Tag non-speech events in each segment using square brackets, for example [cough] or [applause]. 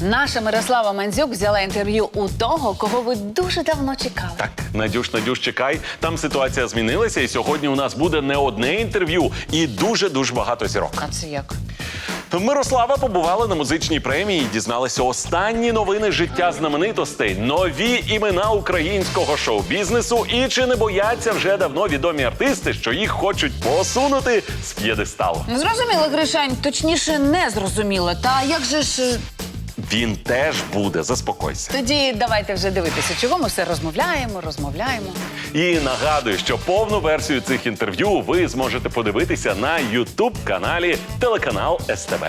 Наша Мирослава Мандзюк взяла інтерв'ю у того, кого ви дуже давно чекали. Так, Надюш, Надюш, чекай. Там ситуація змінилася, і сьогодні у нас буде не одне інтерв'ю і дуже дуже багато зірок. А це як? Мирослава побувала на музичній премії і дізналася останні новини життя знаменитостей, нові імена українського шоу-бізнесу. І чи не бояться вже давно відомі артисти, що їх хочуть посунути з п'єдесталу? Зрозуміло, Гришань, точніше, не зрозуміло. Та як же ж. Він теж буде, заспокойся. Тоді давайте вже дивитися, чого ми все розмовляємо, розмовляємо. І нагадую, що повну версію цих інтерв'ю ви зможете подивитися на Ютуб каналі Телеканал СТБ.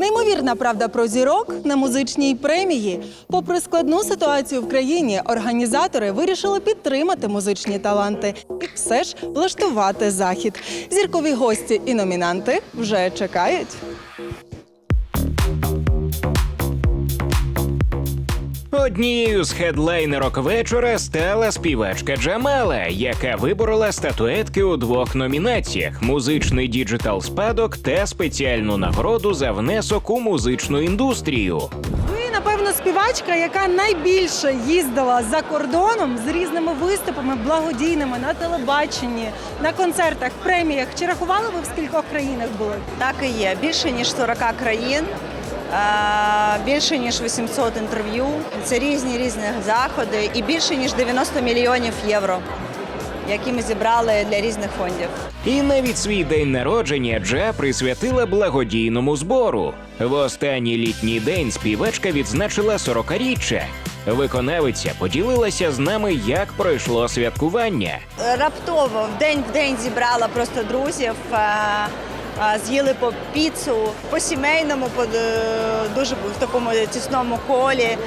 Неймовірна правда про зірок на музичній премії. Попри складну ситуацію в країні, організатори вирішили підтримати музичні таланти і все ж влаштувати захід. Зіркові гості і номінанти вже чекають. Однією з хедлайнерок вечора стала співачка Джамала, яка виборола статуетки у двох номінаціях: музичний діджитал спадок та спеціальну нагороду за внесок у музичну індустрію. Ви, напевно, співачка, яка найбільше їздила за кордоном з різними виступами благодійними на телебаченні, на концертах, преміях. Чи рахували ви в скількох країнах були? Так і є. Більше ніж 40 країн, більше ніж 800 інтерв'ю. Це різні різні заходи і більше ніж 90 мільйонів євро, які ми зібрали для різних фондів. І навіть свій день народження Джа присвятила благодійному збору. В останній літній день співачка відзначила 40-річчя. Виконавиця поділилася з нами, як пройшло святкування. Раптово в день в день зібрала просто друзів. З'їли по піцу по сімейному, по е, дуже в такому тісному колі. Е,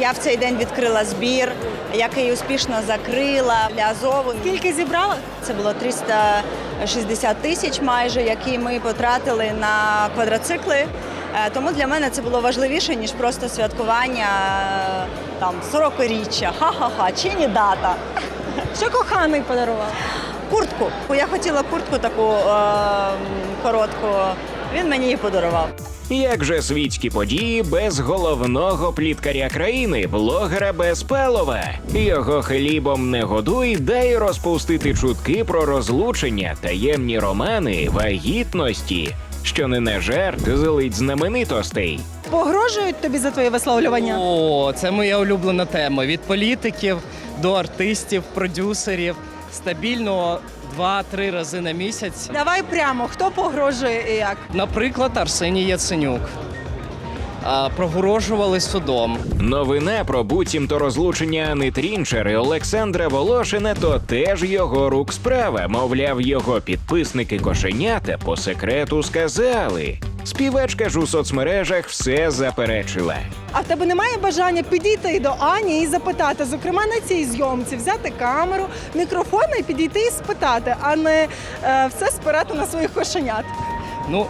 Я в цей день відкрила збір, який успішно закрила для Азову. Скільки зібрали? Це було 360 тисяч майже, які ми потратили на квадроцикли. Е, Тому для мене це було важливіше, ніж просто святкування там 40-річчя. Ха-ха-ха, чи не дата. Що коханий подарував? Куртку. Я хотіла куртку таку е, коротку. Він мені її подарував. Як же світські події без головного пліткаря країни, блогера Безпалова? Його хлібом не годуй, дай розпустити чутки про розлучення, таємні романи, вагітності, що не на жарт злить знаменитостей. Погрожують тобі за твоє висловлювання? О, це моя улюблена тема. Від політиків до артистів, продюсерів. Стабільно 2-3 рази на місяць. Давай прямо, хто погрожує і як? Наприклад, Арсеній Яценюк. А, Прогрожували судом. Новина про буцімто розлучення Ани Трінчер і Олександра Волошина то теж його рук справа. Мовляв, його підписники кошенята по секрету сказали. Співачка ж у соцмережах все заперечила. А в тебе немає бажання підійти до Ані і запитати, зокрема на цій зйомці, взяти камеру, мікрофон і підійти і спитати, а не е, все спирати на своїх кошенят. Ну,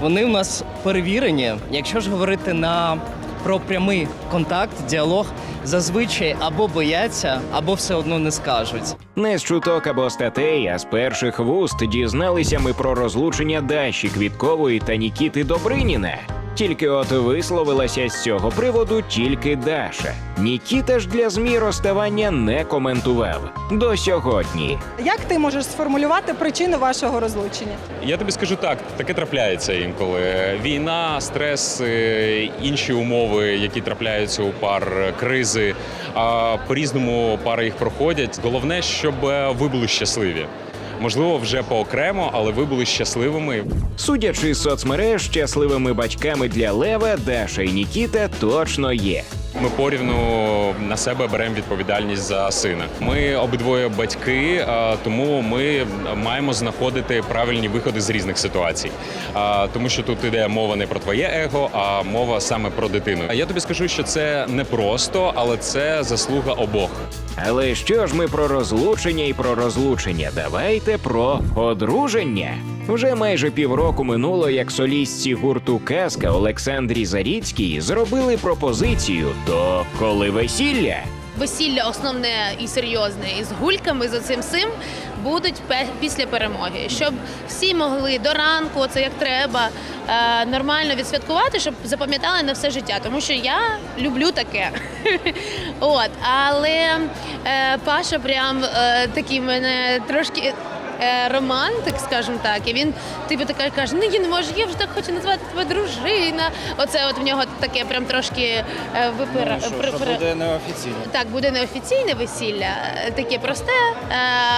вони в нас перевірені. Якщо ж говорити на про прямий контакт, діалог, зазвичай або бояться, або все одно не скажуть. Не з чуток або статей, а з перших вуст дізналися ми про розлучення Даші Квіткової та Нікіти Добриніна. Тільки от висловилася з цього приводу тільки Даша. Нікіта ж для змі розставання не коментував до сьогодні. Як ти можеш сформулювати причину вашого розлучення? Я тобі скажу так, таке трапляється інколи. Війна, стрес, е, інші умови, які трапляються у пар, кризи. А по-різному пари їх проходять. Головне, щоб е, ви були щасливі. Можливо, вже поокремо, але ви були щасливими. Судячи з соцмереж, щасливими батьками для Лева, Даша і Нікіта точно є. Ми порівну на себе беремо відповідальність за сина. Ми обидвоє батьки, тому ми маємо знаходити правильні виходи з різних ситуацій. Тому що тут іде мова не про твоє его, а мова саме про дитину. А я тобі скажу, що це не просто, але це заслуга обох. Але що ж ми про розлучення і про розлучення? Давайте про одруження. Вже майже півроку минуло, як солістці гурту Казка Олександрі Заріцькій зробили пропозицію. То коли весілля? весілля основне і серйозне із гульками за цим всім будуть після перемоги, щоб всі могли до ранку, це як треба, е, нормально відсвяткувати, щоб запам'ятали на все життя. Тому що я люблю таке. [laughs] От, але е, Паша прям е, такий мене трошки. Е, Романтик, скажімо так, і він типу така каже: ну я не можу, я вже так хочу назвати тебе дружина. Оце от в нього таке прям трошки е, випира. при- при- буде неофіційно. так, буде не офіційне весілля, е, таке просте. е,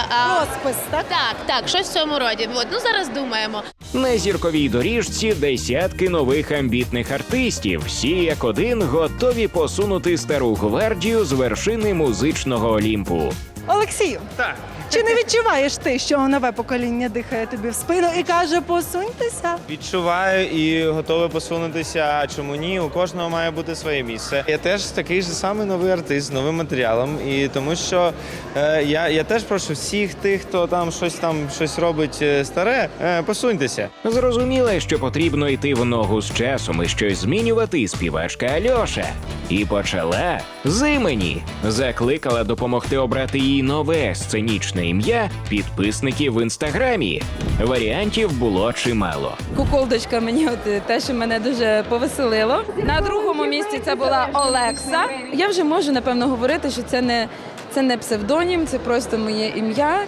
А... Розпис, так? Так, так, щось в цьому роді. От, ну зараз думаємо. На зірковій доріжці десятки нових амбітних артистів. Всі як один готові посунути стару гвардію з вершини музичного Олімпу. Олексію, Так. Чи не відчуваєш ти, що нове покоління дихає тобі в спину і каже, посуньтеся? Відчуваю і готовий посунутися. А чому ні? У кожного має бути своє місце. Я теж такий же самий новий артист з новим матеріалом. І тому що е, я, я теж прошу всіх тих, хто там щось там щось робить е, старе, е, посуньтеся. Зрозуміла, що потрібно йти в ногу з часом і щось змінювати співачка Альоша. І почала з імені. Закликала допомогти обрати їй нове сценічне ім'я підписників в інстаграмі. Варіантів було чимало. Куколдочка мені от е, те, що мене дуже повеселило. На другому місці це була Олекса. Я вже можу напевно говорити, що це не це не псевдонім, це просто моє ім'я,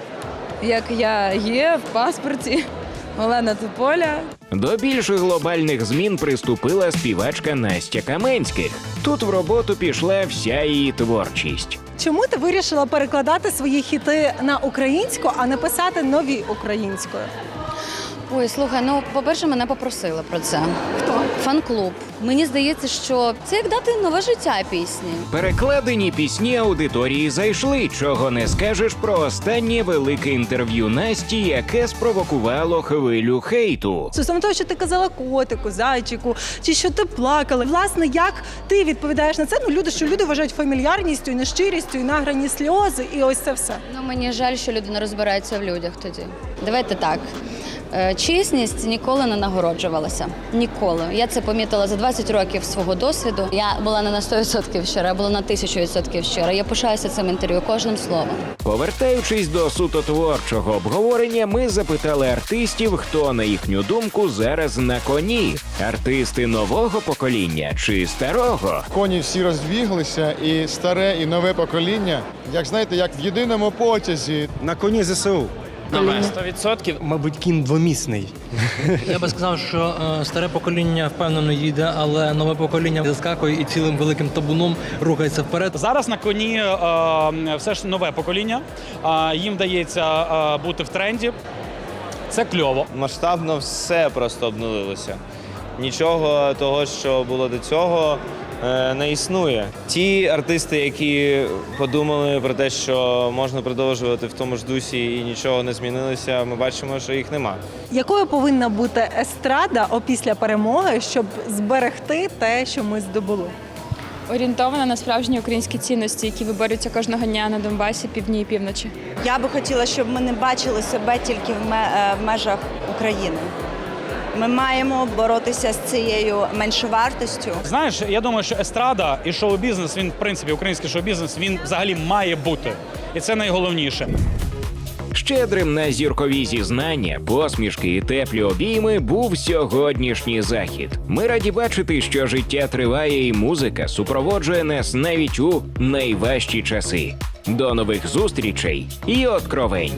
як я є в паспорті. Олена Тополя. До більш глобальних змін приступила співачка Настя Каменських. Тут в роботу пішла вся її творчість. Чому ти вирішила перекладати свої хіти на українську, а не писати нові українською? Ой, слухай, ну по-перше, мене попросили про це. Хто? Фан-клуб. Мені здається, що це як дати нове життя пісні. Перекладені пісні аудиторії зайшли, чого не скажеш про останнє велике інтерв'ю Насті, яке спровокувало хвилю хейту. Стосовно того, що ти казала котику, зайчику, чи що ти плакала. Власне, як ти відповідаєш на це? Ну, люди, що люди вважають фамільярністю і нещирістю, і награні сльози, і ось це все. Ну мені жаль, що люди не розбираються в людях тоді. Давайте так. Е, Чесність ніколи не нагороджувалася. Ніколи. Я це помітила за 20 років свого досвіду. Я була не на 100% щира, я була на 1000% щира. Я пишаюся цим інтерв'ю кожним словом. Повертаючись до суто творчого обговорення, ми запитали артистів, хто на їхню думку зараз на коні: артисти нового покоління чи старого. Коні всі роздвіглися, і старе, і нове покоління, як знаєте, як в єдиному потязі. На коні ЗСУ. На 100%, мабуть, кін двомісний. Я би сказав, що е, старе покоління впевнено їде, але нове покоління заскакує і цілим великим табуном рухається вперед. Зараз на коні е, все ж нове покоління. Е, їм вдається е, бути в тренді. Це кльово. Масштабно все просто обнулилося. Нічого того, що було до цього, не існує. Ті артисти, які подумали про те, що можна продовжувати в тому ж дусі і нічого не змінилося, ми бачимо, що їх нема. Якою повинна бути естрада опісля перемоги, щоб зберегти те, що ми здобули? Орієнтована на справжні українські цінності, які виборюються кожного дня на Донбасі, півдні і півночі. Я би хотіла, щоб ми не бачили себе тільки в ме- е, в межах України. Ми маємо боротися з цією меншовартістю. Знаєш, я думаю, що естрада і шоу-бізнес, він, в принципі, український шоу-бізнес, він взагалі має бути. І це найголовніше. Щедрим на зіркові зізнання, посмішки і теплі обійми був сьогоднішній захід. Ми раді бачити, що життя триває, і музика супроводжує нас навіть у найважчі часи. До нових зустрічей і откровень!